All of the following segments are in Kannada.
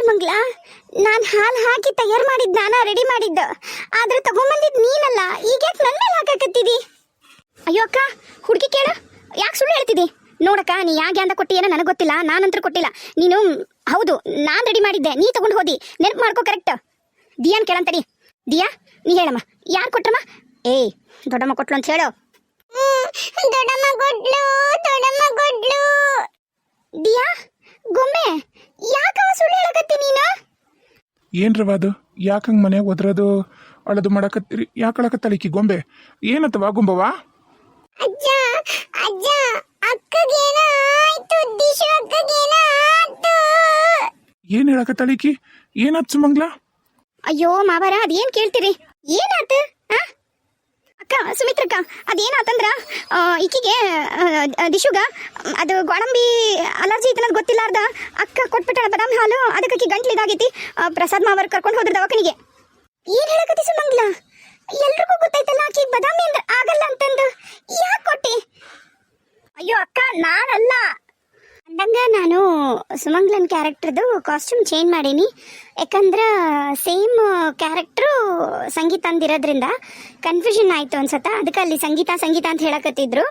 ಸುಮಂಗ್ಲ ನಾನು ಹಾಲು ಹಾಕಿ ತಯಾರು ಮಾಡಿದ್ದು ನಾನು ರೆಡಿ ಮಾಡಿದ್ದ. ಆದ್ರೆ ತಗೊಂಬಂದಿದ್ ನೀನಲ್ಲ. ಈಗ ಯಾಕೆ ನನ್ನ ಮೇಲೆ ಅಯ್ಯೋ ಅಕ್ಕ, ಹುಡುಗಿ ಕೇಳ. ಯಾಕೆ ಸುಳ್ಳು ಹೇಳ್ತಿದಿ? ನೋಡಕ್ಕ, ನೀ ಯಾಕೆ ಅಂತ ಕೊಟ್ಟಿ ಏನೋ ನನಗೆ ಗೊತ್ತಿಲ್ಲ. ನಾನಂತರ ಕೊಟ್ಟಿಲ್ಲ. ನೀನು, ಹೌದು, ನಾನು ರೆಡಿ ಮಾಡಿದ್ದೆ. ನೀ ತಗೊಂಡು ಹೋದಿ. ನೆನಪು ಮಾಡ್ಕೋ ಕರೆಕ್ಟ್ ದಿಯಾನ್ ಕೇಳಂತಡಿ ದಿಯಾ, ನೀ ಹೇಳಮ್ಮ. ಯಾರು ಕೊಟ್ರಮ್ಮ? ಏಯ್, ದೊಡ್ಡಮ್ಮ ಕೊಟ್ಲು ಅಂತ ಹೇಳು. ದೊಡ್ಡಮ್ಮ ಗೊಡ್ಲು ದೊಡ್ಡಮ್ಮ ಗೊಡ್ಲು ದಿಯಾ, ಗೊಂಬೆ. ಸುಳ್ಳು ಹೇಳಕತ್ತಿ ನೀನು? ಏನ್ರವ ಅದು ಯಾಕಂಗ್ ಮನೆಗೆ ಒದ್ರದು? ಅಳದು ಮಾಡಕತ್ತೀರಿ? ಯಾಕೆ ಅಳಕತ್ತಾಳ ಈಕಿ ಗೊಂಬೆ? ಏನತ್ತವ ಗೊಂಬವ ಅಜ್ಜ ಅಜ್ಜ ಅಕ್ಕಗೇನಾಯ್ತು ದಿಶು ಅಕ್ಕಗೇನಾಯ್ತು ಏನ್ ಹೇಳಕ ಈಕಿ? ಏನಾತ್ ಸುಮಂಗ್ಲ? ಅಯ್ಯೋ ಮಾವರ ಅದೇನ್ ಕೇಳ್ತೀರಿ? ಏನಾತ? ಆ? ಅಕ್ಕ ಸುಮಿತ್ರಕ್ಕ ಅದೇನಾತಂದ್ರ ಈಕಿಗೆ ದಿಶುಗ, ಅದು ಗೋಡಂಬಿ ಅಲರ್ಜಿ ಐತನದ್ ಗೊತ್ತಿಲ್ಲಾರ್ದ, ಅಕ್ಕ ಕೊಟ್ಬಿಟ್ಟಾಳ ಬದಾಮಿ ಹಾಲು, ಅದಕ್ಕೆ ಆಕಿ ಗಂಟ್ಲು ಇದಾಗೈತಿ ಪ್ರಸಾದ್ ಮಾವರ್ ಕರ್ಕೊಂಡು ಹೋದ್ರ ದವಾಖಾನಿಗೆ. ಏನ್ ಹೇಳಕತ್ತಿ ಸುಮಂಗ್ಲ? ಎಲ್ರಿಗೂ ಗೊತ್ತೈತಲ್ಲ ಆಕಿ ಬದಾಮಿ ಅಂದ್ರೆ ಆಗಲ್ಲ ಅಂತಂದು ಯಾಕೆ ಕೊಟ್ಟಿ ಅಯ್ಯೋ ಅಕ್ಕ ನಾನಲ್ಲ ಅಂದಂಗ ನಾನು ಸುಮಂಗ್ಲನ್ ಕ್ಯಾರೆಕ್ಟರ್ದು ಕಾಸ್ಟ್ಯೂಮ್ ಚೇಂಜ್ ಮಾಡೀನಿ. ಯಾಕಂದ್ರೆ ಸೇಮ್ ಕ್ಯಾರೆಕ್ಟ್ರು ಸಂಗೀತ ಅಂದಿರೋದ್ರಿಂದ ಕನ್ಫ್ಯೂಷನ್ ಆಯಿತು ಅನ್ಸತ್ತ. ಅದಕ್ಕೆ ಅಲ್ಲಿ ಸಂಗೀತ ಸಂಗೀತ ಅಂತ ಹೇಳಕತ್ತಿದ್ರು.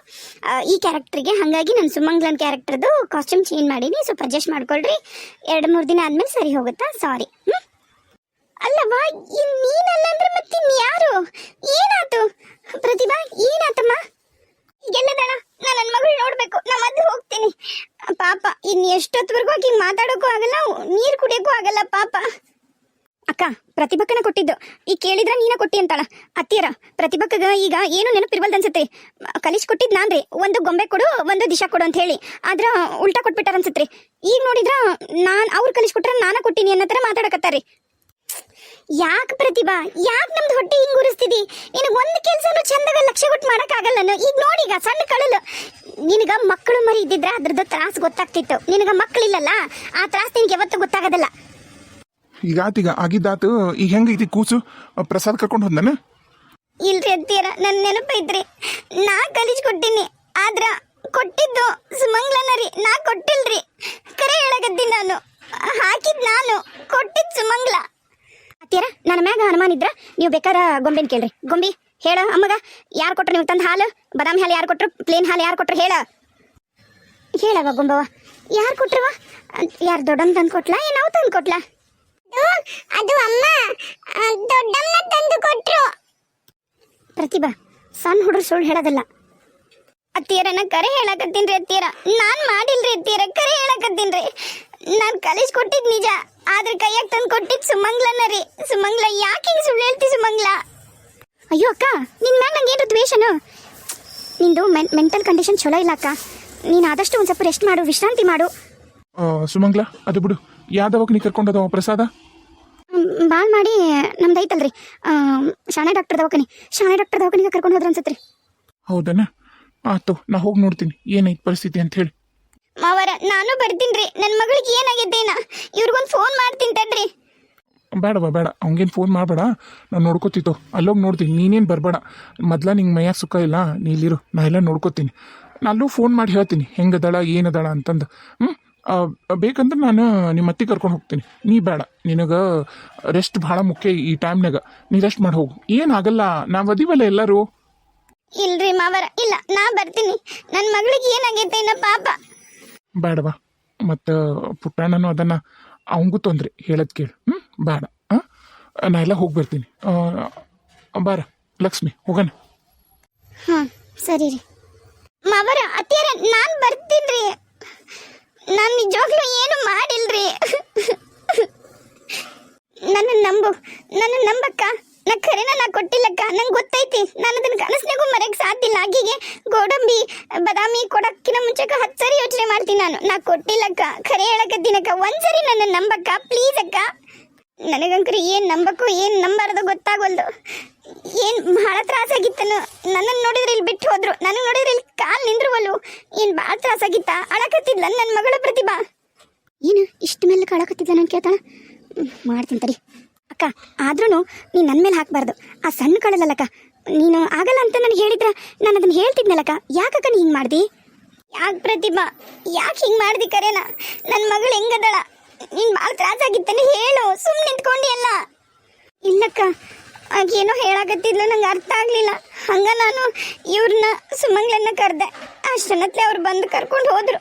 ಈ ಕ್ಯಾರೆಕ್ಟ್ರಿಗೆ. ಹಾಗಾಗಿ ನಾನು ಸುಮಂಗ್ಲನ್ ಕ್ಯಾರೆಕ್ಟರ್ದು ಕಾಸ್ಟ್ಯೂಮ್ ಚೇಂಜ್ ಮಾಡೀನಿ. ಸ್ವಲ್ಪ ಅಡ್ಜಸ್ಟ್ ಮಾಡ್ಕೊಳ್ರಿ. ಎರಡು, ಮೂರು ದಿನ ಆದ್ಮೇಲೆ ಸರಿ ಹೋಗುತ್ತಾ? ಸಾರಿ ಹ್ಞೂ ಅಲ್ಲವಾ ನೀನಲ್ಲ ಅಂದ್ರೆ ಮತ್ತಿನ್ಯಾರು? ಏನಾತು? ಪ್ರತಿಭಾ, ಏನಾತಮ್ಮ? ಗೆಲ್ಲದಣ ನಾನು ನನ್ನ ಮಗಳು ನೋಡ್ಬೇಕು ನಾ ಮೊದ್ಲು ಹೋಗ್ತೀನಿ. ಪಾಪ, ಇನ್ ಎಷ್ಟೊತ್ತವರೆಗೂ ಆಕಿ ಮಾತಾಡೋಕ್ಕೂ ಆಗಲ್ಲ, ನೀರು ಕುಡಿಯೋಕ್ಕೂ ಆಗಲ್ಲ ಪಾಪ. ಅಕ್ಕ, ಪ್ರತಿಭಕ್ಕನ ಕೊಟ್ಟಿದ್ದು. ಈ ಕೇಳಿದ್ರೆ ನೀನ ಕೊಟ್ಟಿ ಅಂತಾಳ. ಅತ್ತಿಯರ, ಪ್ರತಿಭಕ್ಕಗ ಈಗ ಏನು ನೆನಪಿರ್ವಲ್ದು ಅನ್ಸತ್ರಿ ಕಲಿಸ್ ಕೊಟ್ಟಿದ್ ನಾನ್ರಿ. ಒಂದು ಗೊಂಬೆ ಕೊಡು, ಒಂದು ದಿಶಾ ಕೊಡು ಅಂತ ಹೇಳಿ. ಆದ್ರ ಉಲ್ಟಾ ಕೊಟ್ಬಿಟ್ಟಾರ ಅನ್ಸತ್ರಿ ಈಗ ನೋಡಿದ್ರ ನಾನು, ಅವ್ರು ಕಲಿಸ್ಕೊಟ್ರೆ ಕೊಟ್ರ ನಾನ ಕೊಟ್ಟಿನಿ ಅನ್ನೋ ಥರ ಮಾತಾಡಕತ್ತಾರಿ ಯಾಕೆ ಪ್ರತಿಭಾ? ಯಾಕೆ ನಮ್ದು ಹೊಟ್ಟೆ ಹಿಂಗ್ ಉರಿಸ್ತಿದಿ? ನಿನಗೆ ಒಂದು ಕೆಲಸನೂ ಚಂದಾಗ ಲಕ್ಷ್ಯ ಕೊಟ್ಟು ಮಾಡೋಕ್ಕಾಗಲ್ಲನು ಈಗ ನೋಡೀಗ ಸಣ್ಣ ಕಳಲು. ನಿನಗ ಮಕ್ಕಳು ಮರಿ ಇದ್ದಿದ್ರೆ ಅದ್ರದ್ದು ತ್ರಾಸ್ ಗೊತ್ತಾಗ್ತಿತ್ತು. ನಿನಗ ಮಕ್ಕಳಿಲ್ಲಲ್ಲ ಆ ತ್ರಾಸ್ ನಿನಗೆ ಯಾವತ್ತೂ ಗೊತ್ತಾಗೋದಿಲ್ಲ. ಈಗ ಆತೀಗ ಆಗಿದ್ದಾತು. ಈಗ ಹೆಂಗೈತಿ ಕೂಸು? ಪ್ರಸಾದ್ ಕರ್ಕೊಂಡು ನಾನು ಇಲ್ರಿ ಅಂತೀರ ನನ್ನ ನೆನಪೈತ್ರಿ ನಾ ಕಲಿಸ್ ಕೊಟ್ಟಿನಿ. ಆದ್ರ ಕೊಟ್ಟಿದ್ದು ಸುಮಂಗ್ಲನ ರೀ ನಾ ಕೊಟ್ಟಿಲ್ರಿ. ಕರೆ ಹೇಳಗದ್ದಿ ನಾನು. ಹಾಕಿದ್ ನಾನು. ಕೊಟ್ಟಿದ್ ಸುಮಂಗ್ಲ. ಅತ್ತೀರ ನನ್ನ ಮ್ಯಾಗ ಅನುಮಾನ ಇದ್ರ ನೀವು ಬೇಕಾರ ಗೊಂಬೆನ್ ಕೇಳ್ರಿ. ಗೊಂಬಿ ಹೇಳ ಅಮ್ಮಗ ಯಾರು ಕೊಟ್ರು ನಿಮ್ಗೆ ತಂದ ಹಾಲು? ಬಾದಾಮಿ ಹಾಲು ಯಾರು ಕೊಟ್ರು? ಪ್ಲೇನ್ ಹಾಲು ಯಾರು ಕೊಟ್ರು? ಹೇಳ. ಹೇಳವ ಗೊಂಬವ ಯಾರು ಕೊಟ್ರವ? ಯಾರು ದೊಡ್ಡಮ್ಮ ತಂದು ಕೊಟ್ಲಾ ಏನ್ ನಾವು ತಂದು ಕೊಟ್ಲಾ? ಅದು ಅಮ್ಮ ದೊಡ್ಡಮ್ಮ ತಂದು ಕೊಟ್ರು. ಪ್ರತಿಭಾ ಸಣ್ಣ ಹುಡುಗರು ಸುಳ್ಳು ಹೇಳೋದಲ್ಲ. ಅತ್ತಿಯರ ನಾ ಕರೆ ಹೇಳಕತ್ತೀನ್ರಿ ಅತ್ತಿಯರ. ನಾನ್ ಮಾಡಿಲ್ರಿ ಅತ್ತಿಯರ ಕರೆ ಹೇಳಕತ್ತೀನ್ರಿ ನಾನ್ ಕಲಿಸ್ ಕೊಟ್ಟಿದ್ ನಿಜ. ಆದ್ರೆ ಕೈಯಾಗ ತಂದು ಕೊಟ್ಟಿದ್ ಸುಮಂಗ್ಲನ ರೀ. ಸುಮಂಗ್ಲ ಯಾಕೆ ಹಿಂಗ್ ಸುಳ್ಳು ಹೇಳ್ತಿ ಸುಮಂಗ್ಲ? ಅಯ್ಯೋ ಅಕ್ಕ ನಿನ್ ಮ್ಯಾಲ ನಂಗೆ ಏನು ದ್ವೇಷನು? ನಿಂದು ಮೆಂಟಲ್ ಕಂಡೀಷನ್ ಚಲೋ ಇಲ್ಲ ಅಕ್ಕ. ನೀನು ಆದಷ್ಟು ಒಂದ್ ಸ್ವಲ್ಪ ರೆಸ್ಟ್ ಮಾಡು ವಿಶ್ರಾಂತಿ ಮಾಡು. ಸುಮಂಗ್ಲ ಅದು ಬಿಡು. ಯಾದವಾಗ ನೀ ಕರ್ಕೊಂಡು ಹೋದವ ಪ್ರಸಾದ? ಬಾಳ್ ಮಾಡಿ ನಮ್ದು ಐತಲ್ರಿ. ಶಾಣೆ ಡಾಕ್ಟರ್ ದವಾಖಾನೆ. ಶಾಣೆ ಡಾಕ್ಟರ್ ದವಾಖಾನಿಗೆ ಕರ್ಕೊಂಡು ಹೋದ್ರ ಅನ್ಸತ್ರಿ. ಹೌದನ? ಆತು ನಾ ಹೋಗಿ ನೋಡ್ತೀನಿ. ಏನೈತ್ ಪರಿಸ್ಥಿತಿ ಅಂತ ಹೇಳಿ. ಮಾವರ ನಾನು ಬರ್ತೀನಿ ರೀ ನನ್ನ ಮಗಳಿಗೆ ಏನಾಗೈತೇನ? ಇವ್ರಿಗೊಂದು ಫೋನ್ ಮಾಡ್ತೀನಿ ತಡ್ರಿ. ಬೇಡವ ಬೇಡ. ಅವಂಗೇನು ಫೋನ್ ಮಾಡಬೇಡ. ನಾನು ನೋಡ್ಕೋತಿತ್ತು ಅಲ್ಲೋಗಿ ನೋಡ್ತೀನಿ. ನೀನೇನು ಬರಬೇಡ. ಮೊದ್ಲ ನಿಂಗೆ ಮೈಯಾಗ ಸುಖ ಇಲ್ಲ. ನೀ ಇಲ್ಲಿರು. ನಾ ಎಲ್ಲ ನೋಡ್ಕೋತೀನಿ. ನಾನು ಅಲ್ಲೂ ಫೋನ್ ಮಾಡಿ ಹೇಳ್ತೀನಿ. ಹೆಂಗದಳ ಏನದಳ ಅಂತಂದು. ಹ್ಞೂ ಬೇಕಂದ್ರೆ ನಾನು ನಿಮ್ಮ ಅತ್ತೆ ಕರ್ಕೊಂಡು ಹೋಗ್ತೀನಿ. ನೀ ಬೇಡ. ನಿನಗೆ ರೆಸ್ಟ್ ಭಾಳ ಮುಖ್ಯ ಈ ಟೈಮ್ನಾಗ ನೀ ರೆಸ್ಟ್ ಮಾಡಿ ಹೋಗು. ಏನಾಗಲ್ಲ ನಾವು ಅದೀವಲ್ಲ ಎಲ್ಲರೂ. ಇಲ್ರಿ ಮಾವರ. ಇಲ್ಲ ನಾ ಬರ್ತೀನಿ. ನನ್ನ ಮಗಳಿಗೆ ಏನಾಗೈತೆ ಪಾಪ? ಬೇಡವಾ. ಮತ್ತು ಪುಟ್ಟಣ್ಣನು ಅದನ್ನು ಅವಂಗೂ ತೊಂದರೆ, ಹೇಳೋದು ಕೇಳು. ಹ್ಞೂ ಬೇಡ. ಹಾಂ ನಾ ಎಲ್ಲ ಹೋಗಿ ಬರ್ತೀನಿ. ಬಾರ, ಲಕ್ಷ್ಮಿ, ಹೋಗೋಣ. ಹಾಂ, ಸರಿ ರೀ. ಮಾವರ ಅತ್ತಿಯರ, ನಾನು ಬರ್ತೀನಿ ರೀ ನಾನು ನಿಜವಾಗ್ಲೂ ಏನು ರೀ ನನ್ನ ನಂಬು, ನನ್ನ ನಂಬಕ್ಕ. ನಾ ಖರೇನ ನಾ ಕೊಟ್ಟಿಲ್ಲಕ್ಕ? ನಂಗೆ ಗೊತ್ತೈತಿ. ನಾನು ಅದನ್ನ ಕನಸ್ನಾಗೂ ಮರೆಯಕ್ ಸಾಧ್ಯ ಇಲ್ಲ. ಗೋಡಂಬಿ, ಬಾದಾಮಿ ಕೊಡಕ್ಕಿನ ಮುಂಚೆಕ ಹತ್ತು ಸರಿ ಯೋಚನೆ ಮಾಡ್ತೀನಿ ನಾನು. ನಾ ಕೊಟ್ಟಿಲ್ಲಕ್ಕ. ಖರೆ ಹೇಳಕತ್ತೀನಕ್ಕ. ಒಂದ್ಸರಿ ನನ್ನ ನಂಬಕ್ಕ? ಪ್ಲೀಸ್ ಅಕ್ಕ. ನನಗಂಕರಿ ಏನು ನಂಬಕ್ಕೂ ಏನು ನಂಬಾರ್ದು ಗೊತ್ತಾಗೋಲ್ದು. ಏನು ಭಾಳ ತ್ರಾಸಾಗಿತ್ತನು ನನ್ನನ್ನು ನೋಡಿದ್ರೆ ಇಲ್ಲಿ ಬಿಟ್ಟು ಹೋದ್ರು. ನನಗೆ ನೋಡಿದ್ರೆ ಇಲ್ಲಿ ಕಾಲು ನಿಂದ್ರುವಲ್ಲು. ಏನು ಭಾಳ ತ್ರಾಸಾಗಿತ್ತ ಅಳಕತ್ತಿದ್ಲ ನನ್ನ ಮಗಳ ಪ್ರತಿಭಾ. ಏನು? ಇಷ್ಟು ಮೇಲೆ ಕಳಕತ್ತಿದ್ಲ ನಾನು ಕೇಳ್ತಾಳ? ಮಾಡ್ತೀನಿ ತಡಿ. ಅಕ್ಕ ಆದ್ರೂ ನೀನು ನನ್ನ ಮೇಲೆ ಹಾಕಬಾರ್ದು. ಆ ಸಣ್ಣ ಕಳಲಲ್ಲಕ್ಕ ನೀನು ಆಗಲ್ಲ ಅಂತ ನನಗೆ ಹೇಳಿದ್ರ ನಾನು ಅದನ್ನ ಹೇಳ್ತಿದ್ನಲ್ಲಕ್ಕ ಯಾಕಕ್ಕ ನೀ ಹಿಂಗೆ ಮಾಡ್ದಿ? ಯಾಕೆ ಪ್ರತಿಭಾ ಯಾಕೆ ಹಿಂಗೆ ಮಾಡ್ದಿ ಕರೇನ? ನನ್ನ ಮಗಳು ಹೆಂಗದಳ? ನೀನ್ ಭಾಳ ತ್ರಾಸಾಗಿತ್ತಾನೆ ಹೇಳು ಸುಮ್ಮನೆ ನಿಂತ್ಕೊಂಡಿ ಅಲ್ಲ ಇಲ್ಲಕ್ಕ ಆಗೇನೋ ಹೇಳಾಕತ್ತಿದ್ಲು ನಂಗೆ ಅರ್ಥ ಆಗ್ಲಿಲ್ಲ. ಹಂಗ ನಾನು ಇವ್ರನ್ನ ಸುಮಂಗ್ಲನ್ನ ಕರೆದೆ. ಅಷ್ಟನ್ನತ್ಲೆ ಅವ್ರು ಬಂದು ಕರ್ಕೊಂಡು ಹೋದ್ರು.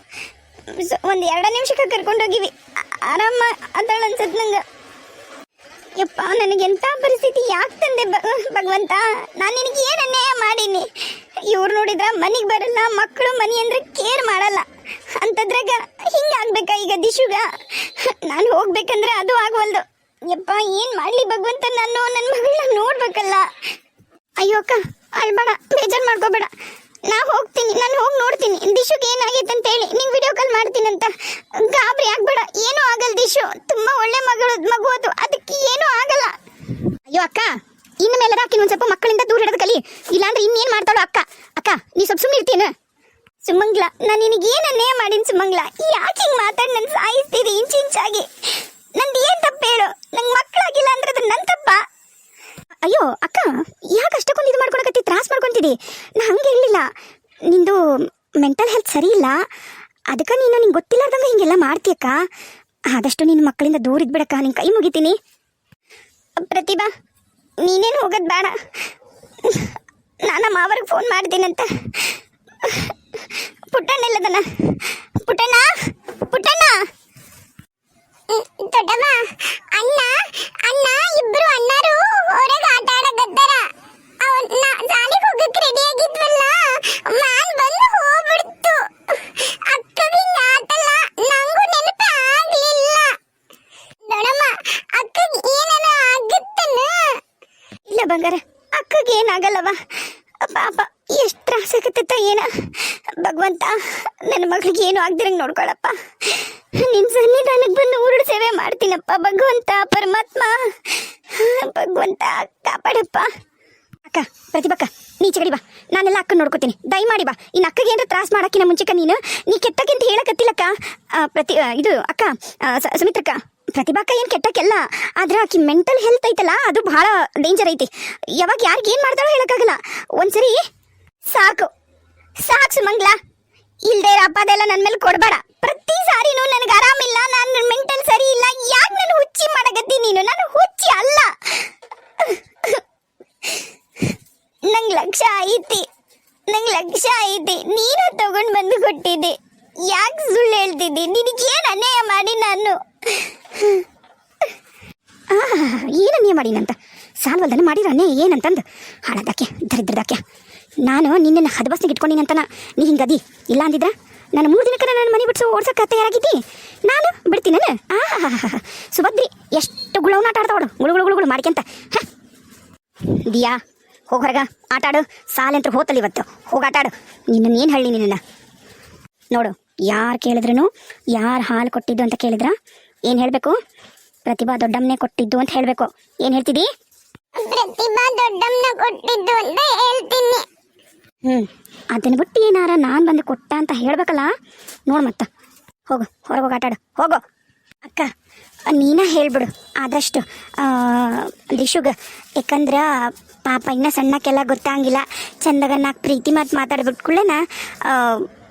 ಒಂದ್ ಎರಡ ನಿಮಿಷಕ್ಕೆ ಕರ್ಕೊಂಡು ಹೋಗಿವಿ. ಆರಾಮ ಅದಳ ಅನ್ಸತ್ ನಂಗೆ. ಯಪ್ಪ, ನನಗೆ ಎಂಥ ಪರಿಸ್ಥಿತಿ? ಯಾಕೆ ತಂದೆ ಭಗವಂತ? ನಾನು ನಿನಗೆ ಏನು ಅನ್ಯಾಯ ಮಾಡೀನಿ? ಇವ್ರು ನೋಡಿದ್ರ ಮನೆಗೆ ಬರಲ್ಲ ಮಕ್ಕಳು ಮನೆ ಅಂದ್ರೆ ಕೇರ್ ಮಾಡಲ್ಲ. ಅಂತದ್ರಾಗ ಹಿಂಗಾಗ್ಬೇಕ ಈಗ ದಿಶುಗ? ನಾನು ಹೋಗ್ಬೇಕಂದ್ರೆ ಅದು ಆಗವಲ್ದು. ಯಪ್ಪ, ಏನು ಮಾಡಲಿ ಭಗವಂತ? ನಾನು ನನ್ನ ಮಗಳನ್ನ ನೋಡ್ಬೇಕಲ್ಲ. ಅಯ್ಯೋ ಅಕ್ಕ ಅಳ್ಬೇಡ ಬೇಜಾರು ಮಾಡ್ಕೋಬೇಡ. ನಾ ಹೋಗ್ತೀನಿ, ನಾನು ಹೋಗಿ ನೋಡ್ತೀನಿ. ದಿಶುಗೆ ಏನಾಗೈತೆ ಅಂತ ಹೇಳಿ ನಿಂಗೆ ವಿಡಿಯೋ ಕಾಲ್ ಮಾಡ್ತೀನಿ ಅಂತ. ಗಾಬರಿ ಆಗ್ಬೇಡ, ಏನೂ ಆಗಲ್ಲ ದಿಶು. ತುಂಬಾ ಒಳ್ಳೆ ಮಗಳು, ಮಗು ಅದು. ಅದಕ್ಕೆ ಏನೂ ಆಗಲ್ಲ. ಅಯ್ಯೋ ಅಕ್ಕ, ಇನ್ನು ಮೇಲೆ ಆಕಿನ ಒಂದು ಸ್ವಲ್ಪ ಮಕ್ಕಳಿಂದ ದೂರ ಹಿಡಿದು ಕಲಿ ಇಲ್ಲಾಂದ್ರೆ ಇನ್ನೇನು ಮಾಡ್ತಾಳೋ ಅಕ್ಕ? ಅಕ್ಕ, ನೀ ಸ್ವಲ್ಪ ಸುಮ್ಮನೆ ಇರ್ತೀನ ಸುಮಂಗ್ಲ, ನಾನು ನಿನಗೆ ಏನು ಅನ್ಯಾಯ ಮಾಡೀನಿ ಸುಮಂಗ್ಲ. ಯಾಕೆ ಹಿಂಗೆ ಮಾತಾಡಿ ನನ್ನ ಸಾಯಿಸ್ತೀರಿ ಇಂಚು ಇಂಚಾಗಿ? ನಂದು ಏನು ತಪ್ಪು ಹೇಳು? ನಂಗೆ ಮಕ್ಕಳಾಗಿಲ್ಲ ಅಂದ್ರೆ ಅದು ನನ್ನ ತಪ್ಪ? ಅಯ್ಯೋ, ಅಕ್ಕ ಯಾಕೆ ಅಷ್ಟಕ್ಕೊಂದು ಇದು ಮಾಡ್ಕೊಳಕತ್ತಿ, ತ್ರಾಸ್ ಮಾಡ್ಕೊಂತಿದಿ. ನಾ ಹಂಗೆ ಹೇಳಿಲ್ಲ. ನಿಂದು ಮೆಂಟಲ್ ಹೆಲ್ತ್ ಸರಿ ಇಲ್ಲ. ಅದಕ್ಕೆ ನೀನು ನಿಂಗೆ ಗೊತ್ತಿಲ್ಲಾರ್ದಂಗೆ ಹಿಂಗೆಲ್ಲ ಮಾಡ್ತೀಯಕ್ಕ ಆದಷ್ಟು ನಿನ್ನ ಮಕ್ಕಳಿಂದ ದೂರ ಇದ್ಬಿಡಕ್ಕ ನಿನ್ನ ಕೈ ಮುಗಿತೀನಿ. ಪ್ರತಿಭಾ, ನೀನೇನು ಹೋಗೋದು ಬೇಡ. ನಾನು ಮಾವರಿಗೆ ಫೋನ್ ಮಾಡ್ತೀನಂತ. ಪುಟ್ಟಣ್ಣ ಇಲ್ಲದನ ಪುಟ್ಟಣ್ಣ? ಪುಟ್ಟಣ್ಣ? ದೊಡ್ಡಮ್ಮ, ಅಣ್ಣ ಅಣ್ಣ, ಇಬ್ರು ಅಣ್ಣರು ಹೊರಗೆ ಅವನ್ನ ಸಾಲಿಗೆ ಹೋಗಕ್ಕೆ ರೆಡಿ ಆಗಿದ್ವಲ್ಲ ಮ್ಯಾನ್ ಬಂದು ಹೋಗ್ಬಿಡ್ತು. ಅಕ್ಕಗೆ ಆಟಲ್ಲ ನಂಗೂ ನೆನಪ ಆಗ್ಲಿಲ್ಲ. ದೊಡ್ಡಮ್ಮ ಅಕ್ಕಗೆ ಏನಾರ ಆಗುತ್ತನ? ಇಲ್ಲ ಬಂಗಾರ, ಅಕ್ಕಗೆ ಏನಾಗಲ್ಲವ. ಪಾಪ, ಎಷ್ಟು ತ್ರಾಸಾಗತ್ತ ಏನ? ಭಗವಂತ, ನನ್ನ ಮಗಳಿಗೆ ಏನು ಆಗ್ದಿರಂಗೆ ನೋಡ್ಕೊಳಪ್ಪ. ನಿನ್ನ ಸನ್ನಿಧಾನಕ್ಕೆ ಬಂದು ಊರು ಸೇವೆ ಮಾಡ್ತೀನಪ್ಪ ಭಗವಂತ, ಪರಮಾತ್ಮ. ಭಗವಂತ ಕಾಪಾಡಪ್ಪ ಅಕ್ಕ ಪ್ರತಿಭಕ್ಕ ನೀ ಚಗಡಿ ಬಾ. ನಾನೆಲ್ಲ ಅಕ್ಕ ನೋಡ್ಕೋತೀನಿ. ದಯಮಾಡಿ ಬಾ. ಇನ್ನು ಅಕ್ಕಗೆ ಏನಾರ ತ್ರಾಸ ಮಾಡಕ್ಕಿನ ಮುಂಚೆಕ ನೀನು? ನೀ ಕೆಟ್ಟಕ್ಕಿಂತ ಹೇಳಕತ್ತಿಲ್ಲಕ್ಕ? ಪ್ರತಿ ಇದು, ಅಕ್ಕ ಸುಮಿತ್ರಕ್ಕ. ಪ್ರತಿಭಾಕ ಏನು ಕೆಟ್ಟಕ್ಕೆಲ್ಲ? ಆದ್ರೆ ಆಕಿ ಮೆಂಟಲ್ ಹೆಲ್ತ್ ಐತಲ್ಲ, ಅದು ಬಹಳ ಡೇಂಜರ್ ಐತಿ. ಯಾವಾಗ ಯಾರಿಗೆ ಏನು ಮಾಡ್ತಾಳೋ ಹೇಳಕ್ಕಾಗಲ್ಲ. ಒಂದ್ಸರಿ ಸಾಕು. ಸಾಕು ಸುಮಂಗ್ಲ. ಇಲ್ದೇ ಅಪ್ಪದೆಲ್ಲ ನನ್ನ ಮೇಲೆ ಕೊಡಬೇಡ. ಪ್ರತಿ ಸಾರಿನೂ ನನಗೆ ಆರಾಮಿಲ್ಲ, ನಾನು ಮೆಂಟಲ್ ಸರಿ ಇಲ್ಲ. ಯಾಕೆ ನಾನು ಹುಚ್ಚಿ ಮಾಡಕತ್ತೀನಿ ನೀನು? ನಾನು ಹುಚ್ಚಿ ಅಲ್ಲ. ನಂಗೆ ಲಕ್ಷ ಐತಿ. ನಂಗೆ ಲಕ್ಷ ಐತಿ. ನೀನು ತಗೊಂಡು ಬಂದು ಕೊಟ್ಟಿದ್ದೆ. ಯಾಕೆ ಸುಳ್ಳು ಹೇಳ್ತಿದ್ದಿ? ಏನು ಅನ್ಯಾಯ ಮಾಡಿ ನಾನು? ಏನು ಅನ್ಯಾಯ ಮಾಡಿನಂತ ಸಾಲ್ವಲ್ದನ ಮಾಡಿರೋ ಅನ್ಯಾಯ ಏನಂತಂದು? ಹಾಳದಾಕೆ ದರಿದ್ರದಾಕೆ ನಾನು ನಿನ್ನನ್ನು ಹದಬಸ್ನಿಗೆ ಇಟ್ಕೊಂಡಿನಂತನ ನೀ ಹಿಂಗದಿ? ಇಲ್ಲ ಅಂದಿದ್ರ? ನಾನು ಮೂರು ದಿನಕ್ಕೆ ನನ್ನ ಮನೆ ಬಿಟ್ಟು ಓಡ್ಸಕ್ಕೆ ತಯಾರಾಗಿದ್ದಿ? ನಾನು ಬಿಡ್ತೀನ ಆ ಸುಭದ್ರಿ, ಎಷ್ಟು ಗುಳವನ್ನ ಆಟ ಆಡ್ತಾವಡು ಗುಳು ಗುಳು ಗುಳು, ಮಾಡ್ಕೊಂತ. ಹ ದಿಯಾ ಹೋಗಿ ಹೊರಗ. ಆಟ ಆಡು. ಸಾಲೆಂತ್ರ ಹೋತಲ್ಲ ಇವತ್ತು. ಹೋಗಿ ಆಟ ಆಡು. ನಿನ್ನ ಏನು ಹಳ್ಳಿ ನಿನ್ನ ನೋಡು ಯಾರು ಕೇಳಿದ್ರು ಯಾರು ಹಾಲು ಕೊಟ್ಟಿದ್ದು ಅಂತ ಕೇಳಿದ್ರ? ಏನು ಹೇಳಬೇಕು? ಪ್ರತಿಭಾ ದೊಡ್ಡಮ್ಮನೆ ಕೊಟ್ಟಿದ್ದು ಅಂತ ಹೇಳಬೇಕು. ಏನು ಹೇಳ್ತಿದ್ದಿ ಪ್ರತಿಭಾ ದೊಡ್ಡಮ್ಮನ ಕೊಟ್ಟಿದ್ದು ಅಂತ ಹೇಳ್ತೀನಿ. ಹ್ಞೂ ಅದನ್ನು ಬಿಟ್ಟು ಏನಾರ ನಾನು ಬಂದು ಕೊಟ್ಟ ಅಂತ ಹೇಳಬೇಕಲ್ಲ? ನೋಡು ಮತ್ತ. ಹೋಗು ಹೊರಗೆ ಹೋಗಿ ಆಟಾಡು ಹೋಗು. ಅಕ್ಕ ನೀನ ಹೇಳ್ಬಿಡು. ಆದಷ್ಟು ದಿಶುಗ ಯಾಕಂದ್ರೆ ಪಾಪ ಇನ್ನ ಸಣ್ಣಕ್ಕೆಲ್ಲ ಗೊತ್ತಾಗಿಲ್ಲ. ಚಂದಾಗ ನಾಲ್ಕು ಪ್ರೀತಿ ಮಾತು ಕೂಡಲೇನ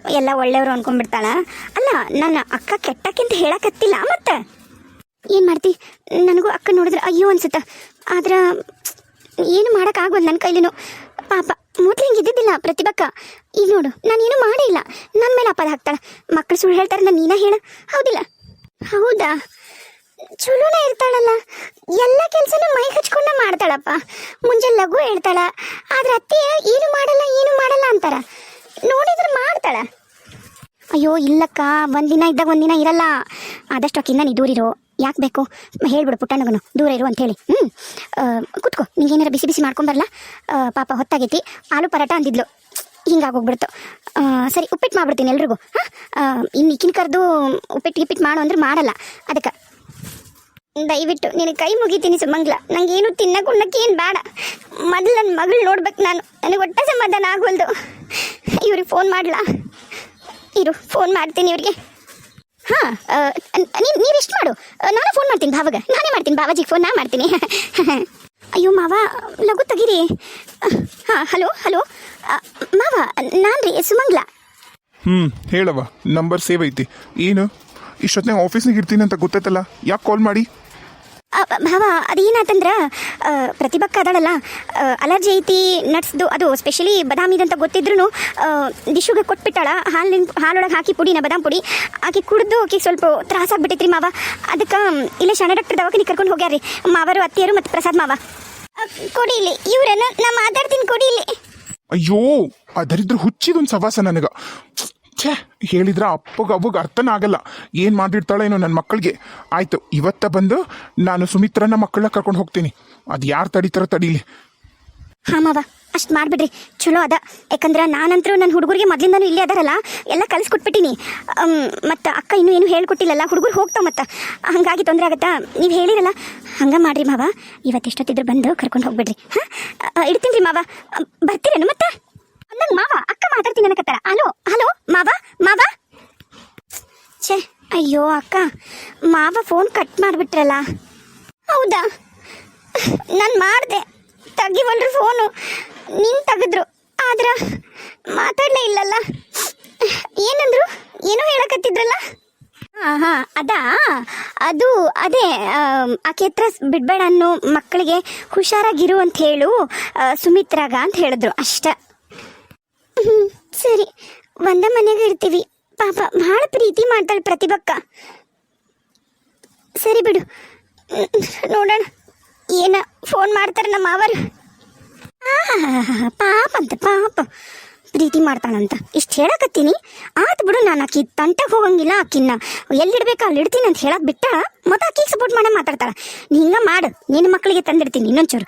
ಎಲ್ಲ ಒಳ್ಳೆಯವರು ಅನ್ಕೊಂಡ್ಬಿಡ್ತಾಳ. ಅಲ್ಲ, ನನ್ನ ಅಕ್ಕ ಕೆಟ್ಟಕ್ಕಿಂತ ಹೇಳಕತ್ತಿಲ್ಲ ಮತ್ತೆ? ಏನು ಮಾಡ್ತಿ? ನನಗೂ ಅಕ್ಕ ನೋಡಿದ್ರೆ ಅಯ್ಯೋ ಅನ್ಸುತ್ತ. ಆದ್ರೆ, ಏನು ಮಾಡೋಕ್ಕಾಗೋದು ನನ್ನ ಕೈಲಿನೂ. ಪಾಪ, ಮೊದ್ಲು ಹಿಂಗೆ ಇದ್ದಿದ್ದಿಲ್ಲ ಪ್ರತಿಭಕ್ಕ. ಈಗ ನೋಡು, ನಾನೇನು ಮಾಡೇ ಇಲ್ಲ. ನನ್ನ ಮೇಲೆ ಅಪದ ಹಾಕ್ತಾಳೆ. ಮಕ್ಕಳು ಸುಳ್ಳು ಹೇಳ್ತಾರೆ, ನಾನು ನೀನ ಹೇಳ? ಹೌದಿಲ್ಲ. ಹೌದಾ? ಚಲೋನೇ ಇರ್ತಾಳಲ್ಲ. ಎಲ್ಲ ಕೆಲಸನೂ ಮೈ ಹಚ್ಕೊಂಡ ಮಾಡ್ತಾಳಪ್ಪ. ಮುಂಜಾನೆ ಲಘು ಹೇಳ್ತಾಳ. ಆದ್ರೆ ಅತ್ತೆ ಏನು ಮಾಡಲ್ಲ ಏನು ಮಾಡಲ್ಲ ಅಂತಾರ. ನೋಡಿದ್ರೆ ಮಾಡ್ತಾಳ. ಅಯ್ಯೋ, ಇಲ್ಲಕ್ಕ, ಒಂದಿನ ಇದ್ದಾಗ ಒಂದಿನ ಇರಲ್ಲ. ಆದಷ್ಟು ಅಕ್ಕಿಂದ ನೀ ದೂರಿರು ಯಾಕೆ ಬೇಕು? ಹೇಳ್ಬಿಡು ಪುಟ್ಟಣ್ಣಗನು. ದೂರ ಇರು ಅಂತೇಳಿ ಹ್ಞೂ ಕುತ್ಕೋ. ನಿಂಗೇನಾರ ಬಿಸಿ ಬಿಸಿ ಮಾಡ್ಕೊಂಬರಲ್ಲ ಪಾಪ ಹೊತ್ತಾಗೈತಿ. ಆಲೂ ಪರಾಟ ಅಂದಿದ್ಲು. ಹಿಂಗಾಗೋಗ್ಬಿಡ್ತು. ಸರಿ, ಉಪ್ಪಿಟ್ಟು ಮಾಡ್ಬಿಡ್ತೀನಿ ಎಲ್ರಿಗೂ. ಹಾಂ? ಇನ್ನು ಇಕ್ಕಿನ ಕರೆದು ಉಪ್ಪಿಟ್ಟು ಗಿಪ್ಪಿಟ್ಟು ಮಾಡು ಅಂದ್ರೆ ಮಾಡಲ್ಲ. ಅದಕ್ಕೆ ದಯವಿಟ್ಟು ನಿನ್ನ ಕೈ ಮುಗಿತೀನಿ ಸುಮಂಗ್ಲ. ನಂಗೇನು ತಿನ್ನಕ್ಕೆ ಉಣ್ಣಕ್ಕೆ ಏನು ಬೇಡ. ಮೊದಲು ನನ್ನ ಮಗಳು ನೋಡ್ಬೇಕು ನಾನು. ನನಗೆ ಒಟ್ಟ ಸಮಾಧಾನ ಆಗೋಲ್ದು. ಇವ್ರಿಗೆ ಫೋನ್ ಮಾಡ್ಲಾ? ಇರು ಫೋನ್ ಮಾಡ್ತೀನಿ ಇವ್ರಿಗೆ. ಹಾಂ ನೀವು ಎಷ್ಟು ಮಾಡು. ನಾನು ಫೋನ್ ಮಾಡ್ತೀನಿ ಭಾವಾಗ. ನಾನೇ ಮಾಡ್ತೀನಿ ಬಾಬಾಜಿಗೆ ಫೋನ್ ನಾ ಮಾಡ್ತೀನಿ. ಅಯ್ಯೋ ಮಾವ, ಲಘು ತೆಗೀರಿ. ಹಾಂ, ಹಲೋ ಹಲೋ. ಮಾವ ನಾನು ರೀ ಸುಮಂಗ್ಲ. ಹ್ಞೂ ಹೇಳವ್ವ. ನಂಬರ್ ಸೇವ್ ಐತಿ. ಏನು? ಇಷ್ಟೊತ್ತಿನಾಗ ಆಫೀಸ್ನಾಗ ಇರ್ತೀನಿ ಅಂತ ಗೊತ್ತೈತಲ್ಲ? ಯಾಕೆ ಕಾಲ್ ಮಾಡಿ? ಭಾವ ಅದೇನಾತಂದ್ರ ಪ್ರತಿಭಕ್ಕ ಅದಾಳಲ್ಲ. ಅಲರ್ಜಿ ಐತಿ ನಟ್ಸ್ದು ಅದು ಸ್ಪೆಷಲಿ ಬದಾಮಿದಂತ ಗೊತ್ತಿದ್ರು ದಿಶುಗೆ ಕೊಟ್ಬಿಟ್ಟಾಳ. ಹಾಲಿನ ಹಾಲೊಳಗೆ ಹಾಕಿ ಪುಡಿನ ಬದಾಮ್ ಪುಡಿ. ಆಕೆ ಕುಡಿದು ಆಕೆ ಸ್ವಲ್ಪ ತ್ರಾಸ ಆಗ್ಬಿಟ್ಟೈತ್ರಿ ಮಾವ. ಅದಕ್ಕೆ ಇಲ್ಲ ಶಣ ಡಾಕ್ಟರ್ ದವಾಖಾನೆ ಕರ್ಕೊಂಡು ಹೋಗ್ಯಾರ್ರಿ. ಮಾವರು ಅತ್ತಿಯರು ಮತ್ತು ಪ್ರಸಾದ್ ಮಾವ. ಕೊಡಿ ಇಲ್ಲಿ ಇವ್ರನ್ನ ನಾ ಮಾತಾಡ್ತೀನಿ ಕೊಡಿ ಇಲ್ಲಿ. ಅಯ್ಯೋ ಆ ದರಿದ್ರ ಹುಚ್ಚಿದೊಂದು ಸವಾಸ ನನಗೆ. ಛೇ, ಹೇಳಿದ್ರ ಅಪ್ಪಗ ಅವಾಗ ಅರ್ಥನ ಆಗಲ್ಲ. ಏನು ಮಾಡಿರ್ತಾಳೆ ಏನೋ ನನ್ನ ಮಕ್ಕಳಿಗೆ. ಆಯ್ತು, ಇವತ್ತ ಬಂದು ನಾನು ಸುಮಿತ್ರನ ಮಕ್ಕಳನ್ನ ಕರ್ಕೊಂಡು ಹೋಗ್ತೀನಿ. ಅದು ಯಾರು ತಡೀತಾರ ತಡೀಲಿ. ಹಾಂ, ಮಾವ, ಅಷ್ಟು ಮಾಡಿಬಿಡ್ರಿ. ಚಲೋ ಅದ. ಯಾಕಂದ್ರೆ ನಾನಂತರೂ ನನ್ನ ಹುಡುಗರಿಗೆ ಮೊದಲಿಂದನೂ ಇಲ್ಲೇ ಅದಾರಲ್ಲ, ಎಲ್ಲ ಕಲಿಸ್ಕೊಟ್ಬಿಟ್ಟಿನಿ ಮತ್ತು ಅಕ್ಕ ಇನ್ನೂ ಏನು ಹೇಳ್ಕೊಟ್ಟಿಲ್ಲಲ್ಲ, ಹುಡುಗರು ಹೋಗ್ತಾವ ಮತ್ತೆ. ಹಾಗಾಗಿ ತೊಂದರೆ ಆಗುತ್ತಾ? ನೀವು ಹೇಳಿರಲ್ಲ. ಹಂಗೆ ಮಾಡ್ರಿ ಮಾವ. ಇವತ್ತು ಎಷ್ಟೊತ್ತಿದ್ರು ಬಂದು ಕರ್ಕೊಂಡು ಹೋಗ್ಬಿಡ್ರಿ. ಹಾಂ ಇಡ್ತೀನಿ ರೀ ಮಾವ. ಬರ್ತೀರೇನು ಮತ್ತೆ? ಅಂದಂಗೆ ಮಾವ ಅಕ್ಕ ಮಾತಾಡ್ತೀನಿ ಅನ್ನಕತ್ತಾರ ಹಲೋ ಹಲೋ, ಮಾವ ಮಾವ? ಛೇ, ಅಯ್ಯೋ ಅಕ್ಕ, ಮಾವ ಫೋನ್ ಕಟ್ ಮಾಡಿಬಿಟ್ರಲ್ಲ. ಹೌದಾ? ನಾನು ಮಾಡಿದೆ. ತೆಗಿವಲ್ರು ಫೋನು ನೀನು ತೆಗೆದ್ರು. ಆದ್ರ ಮಾತಾಡಲೇ ಇಲ್ಲಲ್ಲ. ಏನಂದ್ರು? ಏನೋ ಹೇಳಕತ್ತಿದ್ರಲ್ಲ? ಹಾಂ ಹಾಂ, ಅದಾ? ಅದು, ಅದೇ ಆಕೆ ಹತ್ರ ಬಿಡಬೇಡ ಅನ್ನೋ ಮಕ್ಕಳಿಗೆ ಹುಷಾರಾಗಿರು ಅಂತ ಹೇಳು ಸುಮಿತ್ರಾಗ ಅಂತ ಹೇಳಿದ್ರು. ಅಷ್ಟ. ಸರಿ. ಒಂದ ಮನೆಗೆ ಇರ್ತೀವಿ. ಪಾಪ ಭಾಳ ಪ್ರೀತಿ ಮಾಡ್ತಾಳೆ ಪ್ರತಿಭಕ್ಕ. ಸರಿ ಬಿಡು. ನೋಡೋಣ. ಏನ ಫೋನ್ ಮಾಡ್ತಾರೆ ನಮ್ಮ ಆಹ್, ಪಾಪ ಅಂತ ಪಾಪ. ಪ್ರೀತಿ ಮಾಡ್ತಾನಂತ ಇಷ್ಟು ಹೇಳಕತ್ತೀನಿ. ಆತ್ ಬಿಡು ನಾನು ಆಕಿ ತಂಟಕ್ಕೆ ಹೋಗಂಗಿಲ್ಲ ಆಕಿನ್ನ. ಎಲ್ಲಿಡ್ಬೇಕು ಅಲ್ಲಿ ಇಡ್ತೀನಿ ಅಂತ ಹೇಳಕ್ ಬಿಟ್ಟ. ಮತ್ತೆ ಆಕಿಗೆ ಸಪೋರ್ಟ್ ಮಾಡೇ ಮಾತಾಡ್ತಾಳ. ಹಿಂಗ ಮಾಡು. ನಿನ್ನ ಮಕ್ಕಳಿಗೆ ತಂದಿಡ್ತೀನಿ ಇನ್ನೊಂಚೂರು.